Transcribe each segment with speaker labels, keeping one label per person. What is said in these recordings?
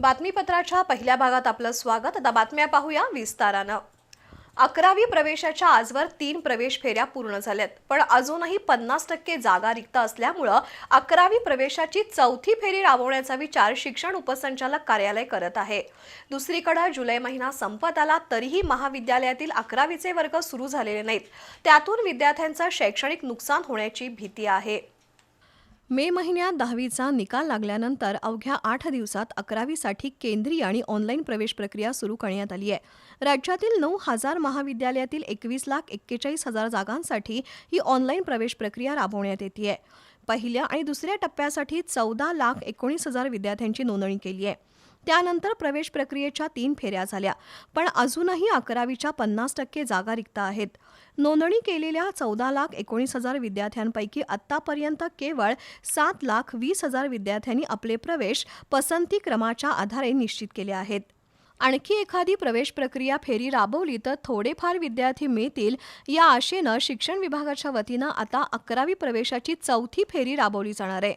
Speaker 1: बातमीपत्राच्या पहिल्या भागात आपलं स्वागत. आता बातम्या पाहूया विस्तारानं. अकरावी प्रवेशाच्या आजवर तीन प्रवेश फेऱ्या पूर्ण झाल्यात. पण अजूनही पन्नास टक्के जागा रिक्त असल्यामुळं अकरावी प्रवेशाची चौथी फेरी राबवण्याचा विचार शिक्षण उपसंचालक कार्यालय करत आहे. दुसरीकडे जुलै महिना संपत आला तरीही महाविद्यालयातील अकरावीचे वर्ग सुरू झालेले नाहीत. त्यातून विद्यार्थ्यांचं शैक्षणिक नुकसान होण्याची भीती आहे. मे महिन्यात दहावीचा निकाल लागल्यानंतर अवघ्या आठ दिवसात अकरावीसाठी केंद्रीय आणि ऑनलाईन प्रवेश प्रक्रिया सुरू करण्यात आली आहे. राज्यातील नऊ हजार महाविद्यालयातील एकवीस लाख एक्केचाळीस हजार जागांसाठी ही ऑनलाईन प्रवेश प्रक्रिया राबवण्यात येते पहिल्या आणि दुसऱ्या टप्प्यासाठी चौदा लाख एकोणीस हजार विद्यार्थ्यांची नोंदणी केली आहे. त्यानंतर प्रवेश प्रक्रियेच्या तीन फेऱ्या झाल्या पण अजूनही अकरावीच्या पन्नास टक्के जागा रिक्त आहेत. नोंदणी केलेल्या चौदा लाख एकोणीस हजार विद्यार्थ्यांपैकी आत्तापर्यंत केवळ सात लाख वीस हजार विद्यार्थ्यांनी आपले प्रवेश पसंती क्रमाच्या आधारे निश्चित केले आहेत. आणखी एखादी प्रवेश प्रक्रिया फेरी राबवली तर थोडेफार विद्यार्थी मिळतील या आशेनं शिक्षण विभागाच्या वतीनं आता अकरावी प्रवेशाची चौथी फेरी राबवली जाणार आहे.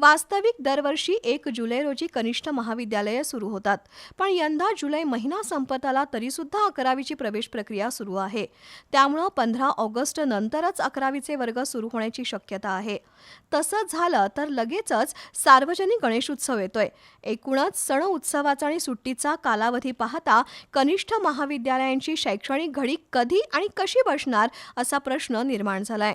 Speaker 1: वास्तविक दरवर्षी एक जुलै रोजी कनिष्ठ महाविद्यालये सुरू होतात. पण यंदा जुलै महिना संपत आला तरीसुद्धा अकरावीची प्रवेश प्रक्रिया सुरू आहे. त्यामुळं पंधरा ऑगस्ट नंतरच अकरावीचे वर्ग सुरू होण्याची शक्यता आहे. तसंच झालं तर लगेचच सार्वजनिक गणेशोत्सव येतोय. एकूणच सण उत्सवाचा आणि सुट्टीचा कालावधी पाहता कनिष्ठ महाविद्यालयांची शैक्षणिक घडी कधी आणि कशी बसणार असा प्रश्न निर्माण झालाय.